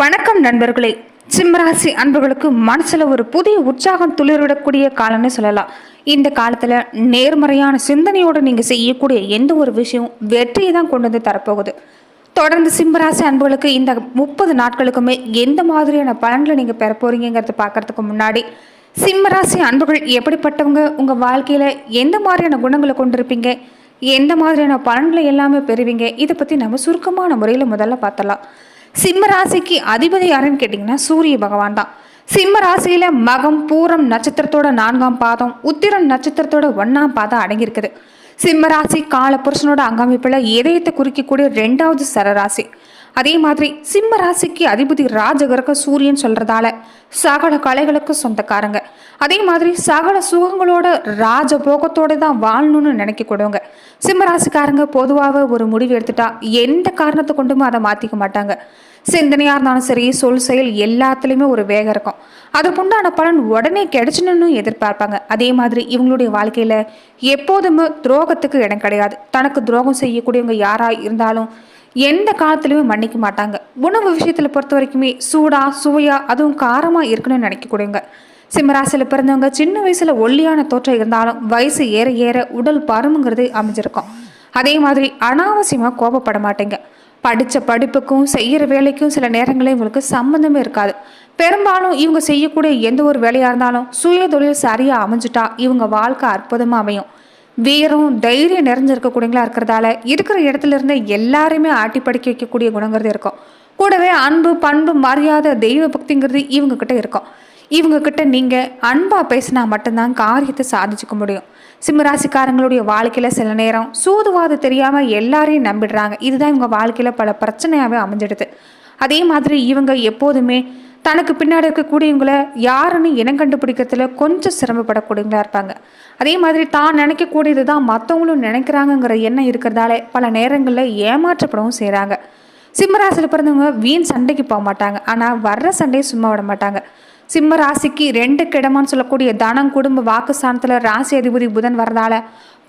வணக்கம் நண்பர்களே. சிம்மராசி அன்பர்களுக்கு மனசில் ஒரு புதிய உற்சாகம் துளிர்விடக்கூடிய காலம்னு சொல்லலாம். இந்த காலத்தில் நேர்மறையான சிந்தனையோடு நீங்கள் செய்யக்கூடிய எந்த ஒரு விஷயம் வெற்றியை தான் கொண்டு வந்து தரப்போகுது. தொடர்ந்து சிம்மராசி அன்புகளுக்கு இந்த முப்பது நாட்களுக்குமே எந்த மாதிரியான பலன்களை நீங்கள் பெற போகிறீங்கிறத பார்க்குறதுக்கு முன்னாடி சிம்மராசி அன்புகள் எப்படிப்பட்டவங்க? உங்கள் வாழ்க்கையில் எந்த மாதிரியான குணங்களை கொண்டிருப்பீங்க? எந்த மாதிரியான பலன்களை எல்லாமே பெறுவீங்க? இதை பற்றி நம்ம சுருக்கமான முறையில் முதல்ல பார்த்தலாம் சிம்ம ராசிக்கு அதிபதி யாருன்னு கேட்டிங்கன்னா சூரிய பகவான் தான். சிம்ம ராசியில் மகம் பூரம் நட்சத்திரத்தோட நான்காம் பாதம் உத்திரம் நட்சத்திரத்தோட ஒன்னாம் பாதம் அடங்கியிருக்குது. சிம்ம ராசி கால புருஷனோட அங்கமைப்பில் இதயத்தை குறிக்கக்கூடிய ரெண்டாவது சரராசி. அதே மாதிரி சிம்ம ராசிக்கு அதிபதி ராஜகரக சூரியன் சொல்றதால சகல கலைகளுக்கு சொந்தக்காரங்க. அதே மாதிரி சகல சுகங்களோட ராஜ போகத்தோடு தான் வாழணும்னு நினைக்கக்கூடவங்க சிம்ம ராசிக்காரங்க பொதுவாக ஒரு முடிவு எடுத்துட்டா எந்த காரணத்தை கொண்டுமே அதை மாற்றிக்க மாட்டாங்க. சிந்தனையாக இருந்தாலும் சரி சொல் செயல் எல்லாத்துலேயுமே ஒரு வேகம் இருக்கும். அதுக்குண்டான பலன் உடனே கிடைச்சணும்னு எதிர்பார்ப்பாங்க. அதே மாதிரி இவங்களுடைய வாழ்க்கையில் எப்போதுமே துரோகத்துக்கு இடம் கிடையாது. தனக்கு துரோகம் செய்யக்கூடியவங்க யாராக இருந்தாலும் எந்த காலத்துலையுமே மன்னிக்க மாட்டாங்க. உணவு விஷயத்தில் பொறுத்த வரைக்குமே சூடாக சுவையாக அதுவும் காரமாக இருக்கணும்னு நினைக்கக்கூடுங்க சிம்மராசியில் பிறந்தவங்க சின்ன வயசில் ஒல்லியான தோற்றம் இருந்தாலும் வயசு ஏற ஏற உடல் பருமுங்கிறது அமைஞ்சிருக்கும். அதே மாதிரி அனாவசியமாக கோபப்பட மாட்டேங்க. படித்த படிப்புக்கும் செய்கிற வேலைக்கும் சில நேரங்களில் இவங்களுக்கு சம்மந்தமே இருக்காது. பெரும்பாலும் இவங்க செய்யக்கூடிய எந்த ஒரு வேலையாக இருந்தாலும் சுய தொழில் சரியாக அமைஞ்சிட்டா இவங்க வாழ்க்கை அற்புதமாக அமையும். வீரம் தைரியம் நிறைஞ்சிருக்கக்கூடியங்களா இருக்கிறதால இருக்கிற இடத்துல இருந்து எல்லாருமே ஆட்டி படிக்க வைக்கக்கூடிய குணங்கிறது இருக்கும். கூடவே அன்பு பண்பு மரியாதை தெய்வ பக்திங்கிறது இவங்க கிட்ட இருக்கும். இவங்க கிட்ட நீங்க அன்பா பேசினா மட்டும்தான் காரியத்தை சாதிச்சுக்க முடியும். சிம்மராசிக்காரங்களுடைய வாழ்க்கையில சில நேரம் சூதுவாது தெரியாம எல்லாரையும் நம்பிடுறாங்க. இதுதான் இவங்க வாழ்க்கையில பல பிரச்சனையாவே அமைஞ்சிடுது. அதே மாதிரி இவங்க எப்போதுமே தனக்கு பின்னாடி இருக்கக்கூடியவங்களை யாருன்னு இனம் கண்டுபிடிக்கிறதுல கொஞ்சம் சிரமப்படக்கூடியவங்களா இருப்பாங்க. அதே மாதிரி தான் நினைக்கக்கூடியது தான் மற்றவங்களும் நினைக்கிறாங்கங்கிற எண்ணம் இருக்கிறதால பல நேரங்களில் ஏமாற்றப்படவும் செய்கிறாங்க சிம்மராசியில் பிறந்தவங்க வீண் சண்டைக்கு போக மாட்டாங்க. ஆனால் வர்ற சண்டையை சும்மா விட மாட்டாங்க. சிம்ம ராசிக்கு ரெண்டு கிடமான்னு சொல்லக்கூடிய தனம் குடும்ப வாக்கு ஸ்தானத்தில் ராசி அதிபதி புதன் வரதால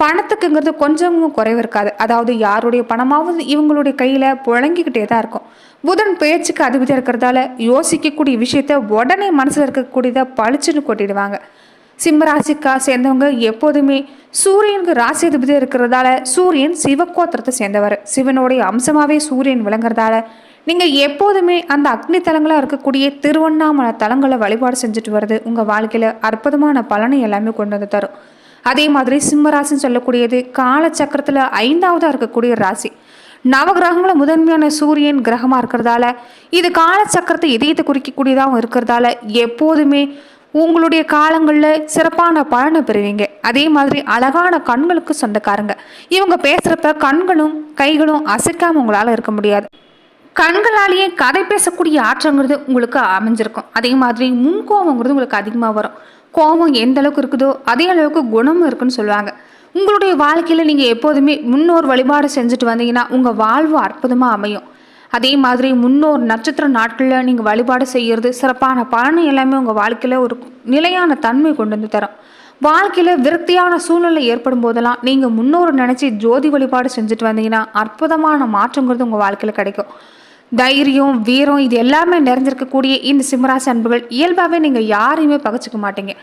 பணத்துக்குங்கிறது கொஞ்சமும் குறைவு இருக்காது. அதாவது யாருடைய பணமாவது இவங்களுடைய கையில் புழங்கிக்கிட்டே தான் இருக்கும். புதன் பேச்சுக்கு அதிபதியாக இருக்கிறதால யோசிக்கக்கூடிய விஷயத்த உடனே மனசில் இருக்கக்கூடியதை பளிச்சுன்னு கொட்டிடுவாங்க. சிம்மராசிக்கா சேர்ந்தவங்க எப்போதுமே சூரியனுக்கு ராசி அதிபதியாக இருக்கிறதால சூரியன் சிவக்கோத்திரத்தை சேர்ந்தவர். சிவனுடைய அம்சமாகவே சூரியன் விளங்குறதால நீங்கள் எப்போதுமே அந்த அக்னி தலங்களாக இருக்கக்கூடிய திருவண்ணாமலை தலங்களை வழிபாடு செஞ்சுட்டு வர்றது உங்கள் வாழ்க்கையில் அற்புதமான பலனை எல்லாமே கொண்டு வந்து தரும். அதே மாதிரி சிம்மராசின்னு சொல்லக்கூடியது காலச்சக்கரத்தில் ஐந்தாவதாக இருக்கக்கூடிய ராசி. நவகிரகங்கள முதன்மையான சூரியன் கிரகமாக இருக்கிறதால இது காலச்சக்கரத்தை இதயத்தை குறிக்கக்கூடியதாகவும் இருக்கிறதால எப்போதுமே உங்களுடைய காலங்களில் சிறப்பான பலனை பெறுவீங்க. அதே மாதிரி அழகான கண்களுக்கு சொந்தக்காரங்க. இவங்க பேசுகிறப்ப கண்களும் கைகளும் அசைக்காமல் உங்களால் இருக்க முடியாது. கண்களாலேயே கதை பேசக்கூடிய ஆற்றங்கிறது உங்களுக்கு அமைஞ்சிருக்கும். அதே மாதிரி முன்கோவங்கிறது உங்களுக்கு அதிகமாக வரும். கோபம் எந்த அளவுக்கு இருக்குதோ அதே அளவுக்கு குணமும் இருக்குன்னு சொல்லுவாங்க. உங்களுடைய வாழ்க்கையில் நீங்கள் எப்போதுமே முன்னோர் வழிபாடு செஞ்சுட்டு வந்தீங்கன்னா உங்கள் வாழ்வு அற்புதமாக அமையும். அதே மாதிரி முன்னோர் நட்சத்திர நாட்களில் நீங்கள் வழிபாடு செய்கிறது சிறப்பான பலன் எல்லாமே உங்கள் வாழ்க்கையில் ஒரு நிலையான தன்மை கொண்டு வந்து தரும். வாழ்க்கையில் விரக்தியான சூழ்நிலை ஏற்படும் போதெல்லாம் நீங்கள் முன்னோர் நினச்சி ஜோதி வழிபாடு செஞ்சுட்டு வந்தீங்கன்னா அற்புதமான மாற்றங்கிறது உங்கள் வாழ்க்கையில் கிடைக்கும். தைரியம் வீரம் இது எல்லாமே நிறைஞ்சிருக்கக்கூடிய இந்த சிம்மராசி அன்புகள் இயல்பாகவே நீங்கள் யாரையுமே பகச்சிக்க மாட்டீங்க.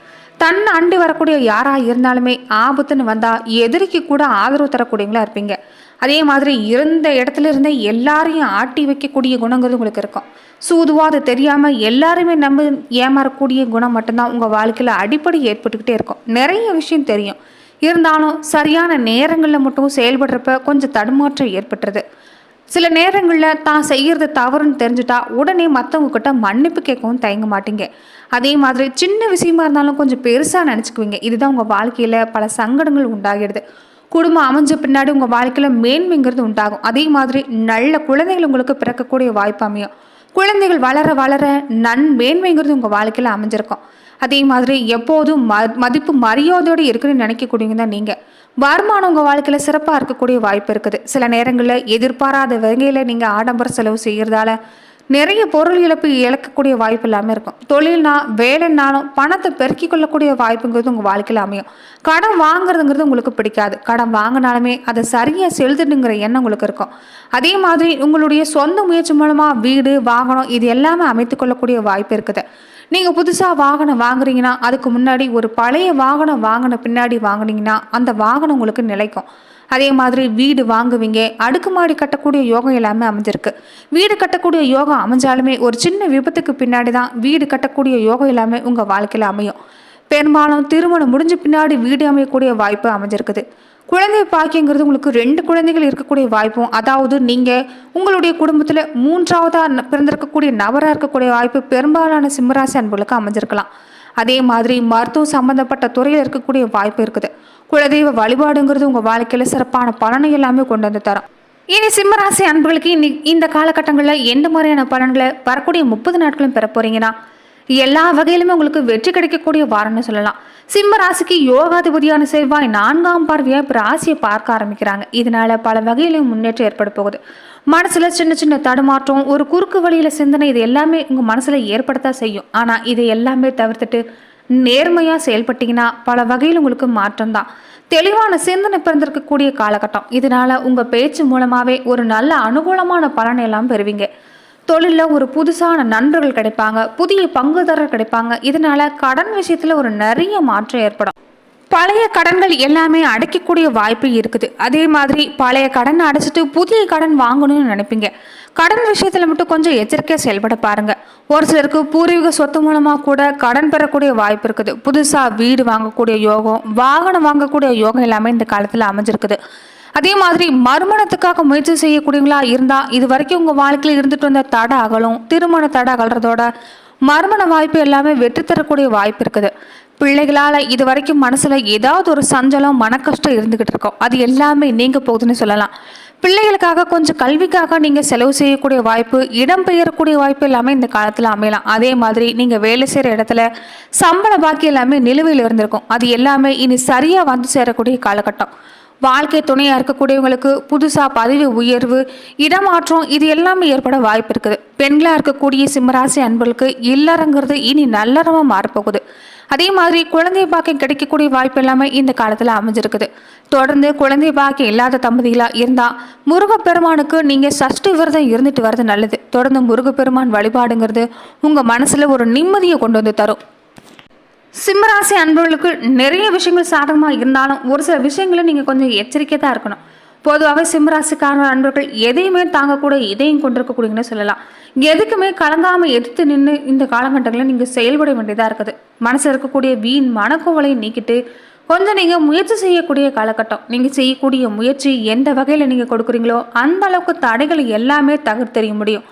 தன்னை அண்டி வரக்கூடிய யாராக இருந்தாலுமே ஆபத்துன்னு வந்தால் எதிரிக்கு கூட ஆதரவு தரக்கூடியவங்களா இருப்பீங்க. அதே மாதிரி இருந்த இடத்துல இருந்தே எல்லாரையும் ஆட்டி வைக்கக்கூடிய குணங்கிறது உங்களுக்கு இருக்கும். சூதுவாது தெரியாமல் எல்லாருமே நம்ப ஏமாறக்கூடிய குணம் மட்டும்தான் உங்கள் வாழ்க்கையில் அடிப்படை ஏற்பட்டுக்கிட்டே இருக்கும். நிறைய விஷயம் தெரியும். இருந்தாலும் சரியான நேரங்களில் மட்டும் செயல்படுறப்ப கொஞ்சம் தடுமாற்றம் ஏற்பட்டுறது சில நேரங்களில் தான் செய்கிறது தவறுன்னு தெரிஞ்சுட்டா உடனே மற்றவங்க கிட்ட மன்னிப்பு கேட்கவும் தயங்க மாட்டீங்க. அதே மாதிரி சின்ன விஷயமா இருந்தாலும் கொஞ்சம் பெருசாக நினச்சிக்குவீங்க. இதுதான் உங்கள் வாழ்க்கையில் பல சங்கடங்கள் உண்டாகிடுது குடும்பம் அமைஞ்ச பின்னாடி உங்கள் வாழ்க்கையில் மேன்மைங்கிறது உண்டாகும். அதே மாதிரி நல்ல குழந்தைகள் உங்களுக்கு பிறக்கக்கூடிய வாய்ப்பு அமையும். குழந்தைகள் வளர வளர நன் மேன்மைங்கிறது உங்கள் வாழ்க்கையில் அமைஞ்சிருக்கும். அதே மாதிரி எப்போதும் ம மதிப்பு மரியாதையோடு இருக்குன்னு நினைக்கக்கூடியவங்க தான் நீங்கள் வருமானம் உங்கள் வாழ்க்கையில் சிறப்பாக இருக்கக்கூடிய வாய்ப்பு இருக்குது. சில நேரங்களில் எதிர்பாராத வகையில் நீங்கள் ஆடம்பர செலவு செய்கிறதால நிறைய பொருள் இழப்பு இழக்கக்கூடிய வாய்ப்பு இல்லாமல் இருக்கும். தொழில்னா வேலைனாலும் பணத்தை பெருக்கிக் கொள்ளக்கூடிய வாய்ப்புங்கிறது உங்கள் வாழ்க்கையில் அமையும். கடன் வாங்குறதுங்கிறது உங்களுக்கு பிடிக்காது. கடன் வாங்கினாலுமே அதை சரியாக செலுத்துடுங்கிற எண்ணம் உங்களுக்கு இருக்கும். அதே மாதிரி உங்களுடைய சொந்த முயற்சி மூலமாக வீடு வாகனம் இது எல்லாமே அமைத்து கொள்ளக்கூடிய வாய்ப்பு இருக்குது. நீங்கள் புதுசாக வாகனம் வாங்குறீங்கன்னா அதுக்கு முன்னாடி ஒரு பழைய வாகனம் வாங்கின பின்னாடி வாங்குனீங்கன்னா அந்த வாகனம் உங்களுக்கு நிலைக்கும். அதே மாதிரி வீடு வாங்குவீங்க. அடுக்குமாடி கட்டக்கூடிய யோகம் எல்லாமே அமைஞ்சிருக்கு. வீடு கட்டக்கூடிய யோகம் அமைஞ்சாலுமே ஒரு சின்ன விபத்துக்கு பின்னாடி தான் வீடு கட்டக்கூடிய யோகம் எல்லாமே உங்கள் வாழ்க்கையில் அமையும். பெரும்பாலும் திருமணம் முடிஞ்ச பின்னாடி வீடு அமையக்கூடிய வாய்ப்பு அமைஞ்சிருக்குது. குழந்தை பாக்கியங்கிறது உங்களுக்கு ரெண்டு குழந்தைகள் இருக்கக்கூடிய வாய்ப்பும் அதாவது நீங்கள் உங்களுடைய குடும்பத்தில் மூன்றாவதாக பிறந்திருக்கக்கூடிய நபராக இருக்கக்கூடிய வாய்ப்பு பெரும்பாலான சிம்மராசி அன்புகளுக்கு அமைஞ்சிருக்கலாம். அதே மாதிரி மருத்துவம் சம்பந்தப்பட்ட துறையில் இருக்கக்கூடிய வாய்ப்பு இருக்குது. குலதெய்வ வழிபாடுங்கிறது உங்கள் வாழ்க்கையில் சிறப்பான பலனை எல்லாமே கொண்டு வந்து தரும். இனி சிம்மராசி அன்புகளுக்கு இன்னி இந்த காலகட்டங்களில் எந்த மாதிரியான பலன்களை வரக்கூடிய முப்பது நாட்களும் பெற போகிறீங்கன்னா எல்லா வகையிலுமே உங்களுக்கு வெற்றி கிடைக்கக்கூடிய வாரம்னு சொல்லலாம். சிம்ம ராசிக்கு யோகாதிபதியான செவ்வாய் நான்காம் பார்வையாக இப்போ ராசியை பார்க்க ஆரம்பிக்கிறாங்க. இதனால பல வகையிலும் முன்னேற்றம் ஏற்பட போகுது. மனசில் சின்ன சின்ன தடுமாற்றம் ஒரு குறுக்கு வழியில் சிந்தனை இது எல்லாமே உங்கள் மனசில் ஏற்படத்தான் செய்யும். ஆனால் இதை எல்லாமே தவிர்த்துட்டு நேர்மையாக செயல்பட்டீங்கன்னா பல வகையில் உங்களுக்கு மாற்றம் தான். தெளிவான சிந்தனை பிறந்திருக்கக்கூடிய காலகட்டம். இதனால உங்கள் பேச்சு மூலமாகவே ஒரு நல்ல அனுகூலமான பலனை எல்லாம் பெறுவீங்க. தொழிலில் ஒரு புதுசான நண்பர்கள் கிடைப்பாங்க புதிய பங்குதாரர் கிடைப்பாங்க. இதனால் கடன் விஷயத்தில் ஒரு நிறைய மாற்றம் ஏற்படும். பழைய கடன்கள் எல்லாமே அடைக்கக்கூடிய வாய்ப்பு இருக்குது. அதே மாதிரி பழைய கடன் அடைச்சிட்டு புதிய கடன் வாங்கணும்னு நினைப்பீங்க. கடன் விஷயத்தில் மட்டும் கொஞ்சம் எச்சரிக்கையாக செயல்பட பாருங்கள் ஒரு சிலருக்கு பூர்வீக சொத்து மூலமாக கூட கடன் பெறக்கூடிய வாய்ப்பு இருக்குது. புதுசாக வீடு வாங்கக்கூடிய யோகம் வாகனம் வாங்கக்கூடிய யோகம் எல்லாமே இந்த காலத்தில் அமைஞ்சிருக்குது. அதே மாதிரி மறுமணத்துக்காக முயற்சி செய்யக்கூடியவங்களா இருந்தா இது வரைக்கும் உங்க வாழ்க்கையில் இருந்துட்டு வந்த தடை அகலும் திருமண தடை அகல்றதோட மறுமண வாய்ப்பு எல்லாமே வெற்றி தரக்கூடிய வாய்ப்பு இருக்குது. பிள்ளைகளால் இது வரைக்கும் மனசில் ஏதாவது ஒரு சஞ்சலம் மனக்கஷ்டம் இருந்துக்கிட்டு இருக்கோம். அது எல்லாமே நீங்க போகுதுன்னு சொல்லலாம். பிள்ளைகளுக்காக கொஞ்சம் கல்விக்காக நீங்கள் செலவு செய்யக்கூடிய வாய்ப்பு இடம் பெயரக்கூடிய வாய்ப்பு எல்லாமே இந்த காலத்தில் அமையலாம். அதே மாதிரி நீங்கள் வேலை செய்கிற இடத்துல சம்பள பாக்கி எல்லாமே நிலுவையில் இருந்திருக்கும். அது எல்லாமே இனி சரியாக வந்து சேரக்கூடிய காலகட்டம். வாழ்க்கை துணையாக இருக்கக்கூடியவங்களுக்கு புதுசாக பதவி உயர்வு இடமாற்றம் இது எல்லாமே ஏற்பட வாய்ப்பு இருக்குது. பெண்களாக இருக்கக்கூடிய சிம்மராசி அன்பர்களுக்கு இல்லறங்கிறது இனி நல்லறமாக மாறப்போகுது. அதே மாதிரி குழந்தை பாக்கியம் கிடைக்கக்கூடிய வாய்ப்பு எல்லாமே இந்த காலத்தில் அமைஞ்சிருக்குது. தொடர்ந்து குழந்தை பாக்கியம் இல்லாத தம்பதிகளாக இருந்தால் முருகப்பெருமானுக்கு நீங்கள் சஷ்டி விரதம் இருந்துட்டு வர்றது நல்லது. தொடர்ந்து முருகப்பெருமான் வழிபாடுங்கிறது உங்கள் மனசில் ஒரு நிம்மதியை கொண்டு வந்து தரும். சிம்மராசி அன்பர்களுக்கு நிறைய விஷயங்கள் சாதகமாக இருந்தாலும் ஒரு சில விஷயங்களை நீங்கள் கொஞ்சம் எச்சரிக்கை தான் இருக்கணும். பொதுவாகவே சிம்மராசிக்கார அன்பர்கள் எதையுமே தாங்கக்கூட இதையும் கொண்டிருக்கக்கூடியங்கன்னு சொல்லலாம். எதுக்குமே கலங்காமல் எதிர்த்து நின்று இந்த காலகட்டங்களில் நீங்கள் செயல்பட வேண்டியதாக இருக்குது. மனசில் இருக்கக்கூடிய வீண் மனக்கோவலை நீக்கிட்டு கொஞ்சம் நீங்கள் முயற்சி செய்யக்கூடிய காலகட்டம். நீங்கள் செய்யக்கூடிய முயற்சி எந்த வகையில் நீங்கள் கொடுக்குறீங்களோ அந்த அளவுக்கு தடைகள் எல்லாமே தகர்த்தெறிய முடியும்.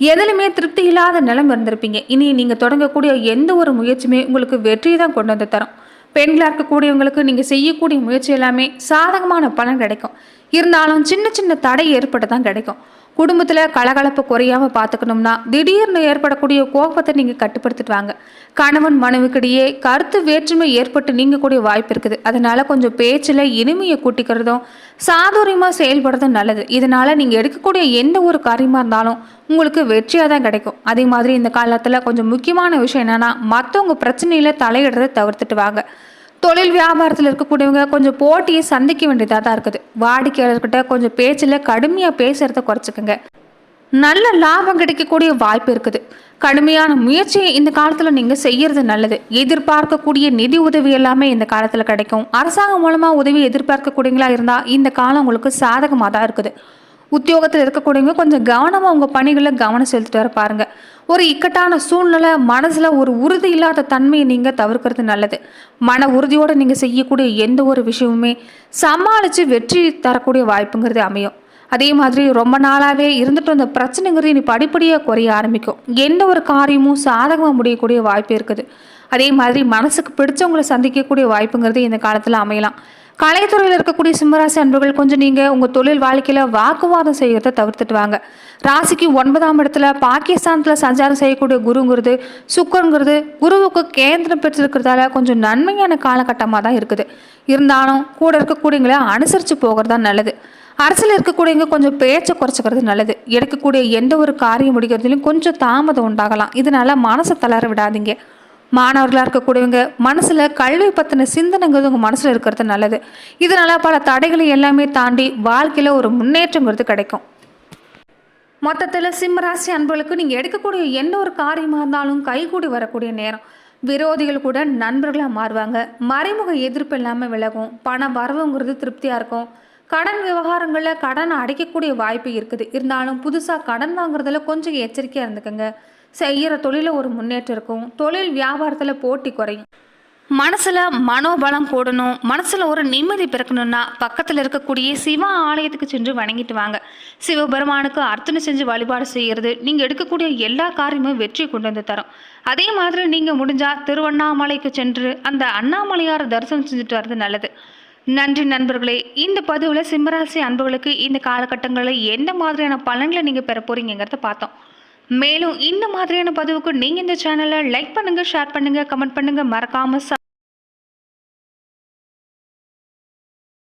எதிலுமே திருப்தி இல்லாத நிலம் இருந்திருப்பீங்க. இனி நீங்கள் தொடங்கக்கூடிய எந்த ஒரு முயற்சியுமே உங்களுக்கு வெற்றியை தான் கொண்டு வந்து தரும். பெண்களாக இருக்கக்கூடியவங்களுக்கு நீங்கள் செய்யக்கூடிய முயற்சி எல்லாமே சாதகமான பலன் கிடைக்கும். இருந்தாலும் சின்ன சின்ன தடை ஏற்பட்டு தான் கிடைக்கும். குடும்பத்தில் கலகலப்பு குறையாமல் பார்த்துக்கணும்னா திடீர்னு ஏற்படக்கூடிய கோபத்தை நீங்கள் கட்டுப்படுத்திட்டு வாங்க கணவன் மனைவிக்கிடையே கருத்து வேற்றுமை ஏற்பட்டு நீங்கக்கூடிய வாய்ப்பு இருக்குது. அதனால் கொஞ்சம் பேச்சில் இனிமையை கூட்டிக்கிறதும் சாதுரியமாக செயல்படுறதும் நல்லது. இதனால் நீங்கள் எடுக்கக்கூடிய எந்த ஒரு காரியமாக இருந்தாலும் உங்களுக்கு வெற்றியாக தான் கிடைக்கும். அதே மாதிரி இந்த காலத்தில் கொஞ்சம் முக்கியமான விஷயம் என்னென்னா மற்றவங்க பிரச்சனையில் தலையிடுறதை தவிர்த்துட்டு வாங்க. தொழில் வியாபாரத்தில் இருக்கக்கூடியவங்க கொஞ்சம் போட்டியை சந்திக்க வேண்டியதாக தான் இருக்குது. வாடிக்கையாளர்கிட்ட கொஞ்சம் பேச்சில் கடுமையாக பேசுகிறத குறைச்சிக்கோங்க. நல்ல லாபம் கிடைக்கக்கூடிய வாய்ப்பு இருக்குது. கடுமையான முயற்சியை இந்த காலத்தில் நீங்கள் செய்யறது நல்லது. எதிர்பார்க்கக்கூடிய நிதி உதவி எல்லாமே இந்த காலத்தில் கிடைக்கும். அரசாங்கம் மூலமாக உதவி எதிர்பார்க்கக்கூடியங்களா இருந்தால் இந்த காலம் உங்களுக்கு சாதகமாக தான் இருக்குது. உத்தியோகத்தில் இருக்கக்கூடியவங்க கொஞ்சம் கவனமாக உங்கள் பணிகளில் கவனம் செலுத்திட்டு வர பாருங்கள் ஒரு இக்கட்டான சூழ்நிலை மனசில் ஒரு உறுதி இல்லாத தன்மையை நீங்கள் தவிர்க்கிறது நல்லது. மன உறுதியோடு நீங்கள் செய்யக்கூடிய எந்த ஒரு விஷயமுமே சமாளித்து வெற்றி தரக்கூடிய வாய்ப்புங்கிறது அமையும். அதே மாதிரி ரொம்ப நாளாகவே இருந்துட்டு வந்த பிரச்சனைங்கிறது இனி படிப்படியாக குறைய ஆரம்பிக்கும். எந்த ஒரு காரியமும் சாதகமாக முடியக்கூடிய வாய்ப்பு இருக்குது. அதே மாதிரி மனசுக்கு பிடிச்சவங்களை சந்திக்கக்கூடிய வாய்ப்புங்கிறது இந்த காலத்தில் அமையலாம். கலைத்துறையில் இருக்கக்கூடிய சிம்மராசி அன்பர்கள் கொஞ்சம் நீங்கள் உங்கள் தொழில் வாழ்க்கையில் வாக்குவாதம் செய்கிறத தவிர்த்துட்டு வாங்க. ராசிக்கு ஒன்பதாம் இடத்துல பாகிஸ்தானத்தில் சஞ்சாரம் செய்யக்கூடிய குருங்கிறது சுக்கருங்கிறது குருவுக்கு கேந்திரம் பெற்றிருக்கிறதால கொஞ்சம் நன்மையான காலகட்டமாக தான் இருக்குது. இருந்தாலும் கூட இருக்கக்கூடியங்களை அனுசரித்து போகிறது தான் நல்லது. அரசில் இருக்கக்கூடியவங்க கொஞ்சம் பேச்சை குறைச்சிக்கிறது நல்லது. எடுக்கக்கூடிய எந்த ஒரு காரியம் முடிக்கிறதுலையும் கொஞ்சம் தாமதம் உண்டாகலாம். இதனால மனசை தளர விடாதீங்க. மாணவர்களாக இருக்கக்கூடியவங்க மனசில் கல்வி பற்றின சிந்தனைங்கிறது உங்கள் மனசில் இருக்கிறது நல்லது. இதனால் பல தடைகளை எல்லாமே தாண்டி வாழ்க்கையில் ஒரு முன்னேற்றங்கிறது கிடைக்கும். மொத்தத்தில் சிம்மராசி அன்பர்களுக்கு நீங்கள் எடுக்கக்கூடிய எந்த ஒரு காரியமாக இருந்தாலும் கைகூடி வரக்கூடிய நேரம். விரோதிகள் கூட நண்பர்களாக மாறுவாங்க. மறைமுக எதிர்ப்பு இல்லாமல் விலகும். பண வரவுங்கிறது திருப்தியாக இருக்கும். கடன் விவகாரங்களில் கடனை அடைக்கக்கூடிய வாய்ப்பு இருக்குது. இருந்தாலும் புதுசாக கடன் வாங்குறதுல கொஞ்சம் எச்சரிக்கையாக இருந்துக்கோங்க. செய்கிற தொழிலில் ஒரு முன்னேற்றம் இருக்கும். தொழில் வியாபாரத்தில் போட்டி குறையும். மனசில் மனோபலம் கூடணும். மனசில் ஒரு நிம்மதி பிறக்கணும்னா பக்கத்தில் இருக்கக்கூடிய சிவா ஆலயத்துக்கு சென்று வணங்கிட்டு வாங்க. சிவபெருமானுக்கு அர்ச்சனை செஞ்சு வழிபாடு செய்கிறது நீங்கள் எடுக்கக்கூடிய எல்லா காரியமும் வெற்றி கொண்டு வந்து தரும். அதே மாதிரி நீங்கள் முடிஞ்சால் திருவண்ணாமலைக்கு சென்று அந்த அண்ணாமலையார் தரிசனம் செஞ்சுட்டு வர்றது நல்லது. நன்றி நண்பர்களே. இந்த பதிவில் சிம்மராசி அன்புகளுக்கு இந்த காலகட்டங்களில் எந்த மாதிரியான பலன்களை நீங்கள் பெற போகிறீங்கிறத பார்த்தோம். மேலும் இந்த மாதிரியான பதிவுக்கு நீங்கள் இந்த சேனலை லைக் பண்ணுங்கள் ஷேர் பண்ணுங்கள் கமெண்ட் பண்ணுங்கள் மறக்காமல்